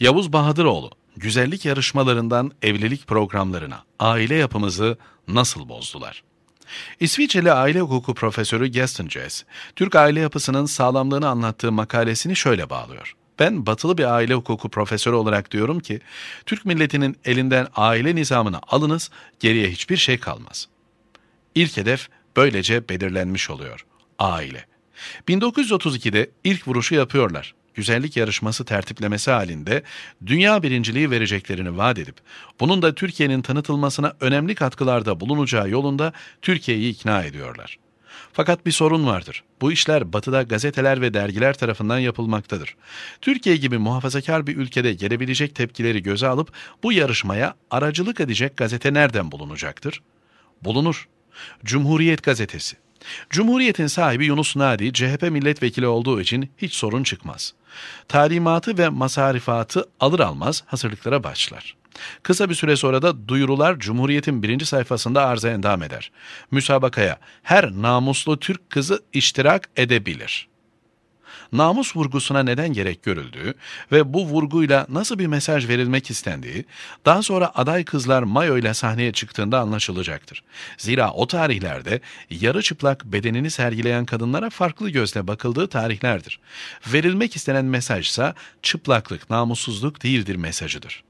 Yavuz Bahadıroğlu, güzellik yarışmalarından evlilik programlarına aile yapımızı nasıl bozdular? İsviçreli aile hukuku profesörü Gaston Jess, Türk aile yapısının sağlamlığını anlattığı makalesini şöyle bağlıyor. Ben batılı bir aile hukuku profesörü olarak diyorum ki, Türk milletinin elinden aile nizamını alınız, geriye hiçbir şey kalmaz. İlk hedef böylece belirlenmiş oluyor. Aile. 1932'de ilk vuruşu yapıyorlar güzellik yarışması tertiplemesi halinde dünya birinciliği vereceklerini vaat edip bunun da Türkiye'nin tanıtılmasına önemli katkılarda bulunacağı yolunda Türkiye'yi ikna ediyorlar. Fakat bir sorun vardır. Bu işler batıda gazeteler ve dergiler tarafından yapılmaktadır. Türkiye gibi muhafazakar bir ülkede gelebilecek tepkileri göze alıp bu yarışmaya aracılık edecek gazete nereden bulunacaktır? Bulunur. Cumhuriyet Gazetesi. Cumhuriyetin sahibi Yunus Nadi, CHP milletvekili olduğu için hiç sorun çıkmaz. Talimatı ve masarifatı alır almaz hazırlıklara başlar. Kısa bir süre sonra da duyurular Cumhuriyet'in birinci sayfasında arıza endam eder. Müsabakaya her namuslu Türk kızı iştirak edebilir namus vurgusuna neden gerek görüldüğü ve bu vurguyla nasıl bir mesaj verilmek istendiği, daha sonra aday kızlar mayo ile sahneye çıktığında anlaşılacaktır. Zira o tarihlerde yarı çıplak bedenini sergileyen kadınlara farklı gözle bakıldığı tarihlerdir. Verilmek istenen mesaj ise çıplaklık, namussuzluk değildir mesajıdır.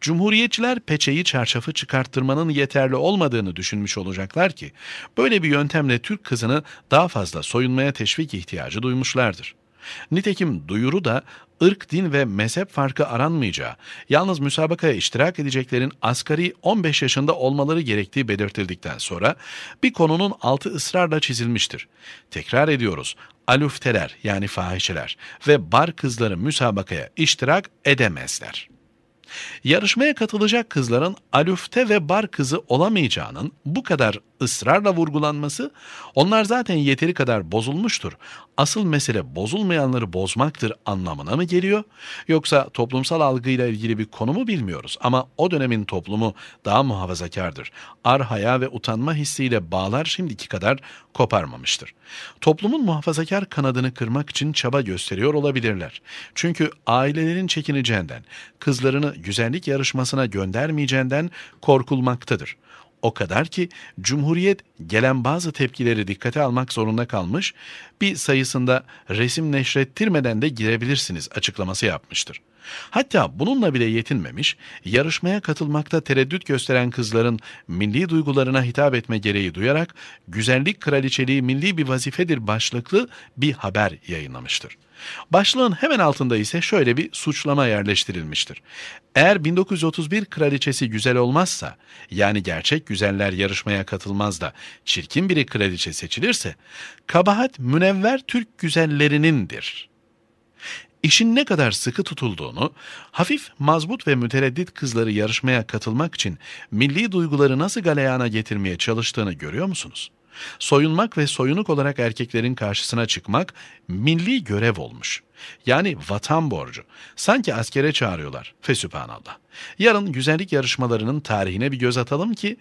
Cumhuriyetçiler peçeyi çarşafı çıkarttırmanın yeterli olmadığını düşünmüş olacaklar ki, böyle bir yöntemle Türk kızını daha fazla soyunmaya teşvik ihtiyacı duymuşlardır. Nitekim duyuru da ırk, din ve mezhep farkı aranmayacağı, yalnız müsabakaya iştirak edeceklerin asgari 15 yaşında olmaları gerektiği belirtildikten sonra bir konunun altı ısrarla çizilmiştir. Tekrar ediyoruz, alüfteler yani fahişeler ve bar kızları müsabakaya iştirak edemezler. Yarışmaya katılacak kızların alüfte ve bar kızı olamayacağının bu kadar ısrarla vurgulanması, onlar zaten yeteri kadar bozulmuştur. Asıl mesele bozulmayanları bozmaktır anlamına mı geliyor? Yoksa toplumsal algıyla ilgili bir konu mu bilmiyoruz ama o dönemin toplumu daha muhafazakardır. Ar haya ve utanma hissiyle bağlar şimdiki kadar koparmamıştır. Toplumun muhafazakar kanadını kırmak için çaba gösteriyor olabilirler. Çünkü ailelerin çekineceğinden, kızlarını güzellik yarışmasına göndermeyeceğinden korkulmaktadır. O kadar ki Cumhuriyet gelen bazı tepkileri dikkate almak zorunda kalmış, bir sayısında resim neşrettirmeden de girebilirsiniz açıklaması yapmıştır. Hatta bununla bile yetinmemiş, yarışmaya katılmakta tereddüt gösteren kızların milli duygularına hitap etme gereği duyarak güzellik kraliçeliği milli bir vazifedir başlıklı bir haber yayınlamıştır. Başlığın hemen altında ise şöyle bir suçlama yerleştirilmiştir. Eğer 1931 kraliçesi güzel olmazsa, yani gerçek güzeller yarışmaya katılmaz da çirkin biri kraliçe seçilirse, kabahat münevver Türk güzellerinindir. İşin ne kadar sıkı tutulduğunu, hafif, mazbut ve mütereddit kızları yarışmaya katılmak için milli duyguları nasıl galeyana getirmeye çalıştığını görüyor musunuz? Soyunmak ve soyunuk olarak erkeklerin karşısına çıkmak milli görev olmuş. Yani vatan borcu. Sanki askere çağırıyorlar. Fesübhanallah. Yarın güzellik yarışmalarının tarihine bir göz atalım ki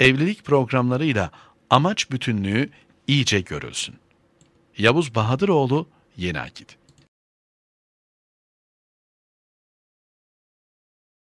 evlilik programlarıyla amaç bütünlüğü iyice görülsün. Yavuz Bahadıroğlu Yeni Akit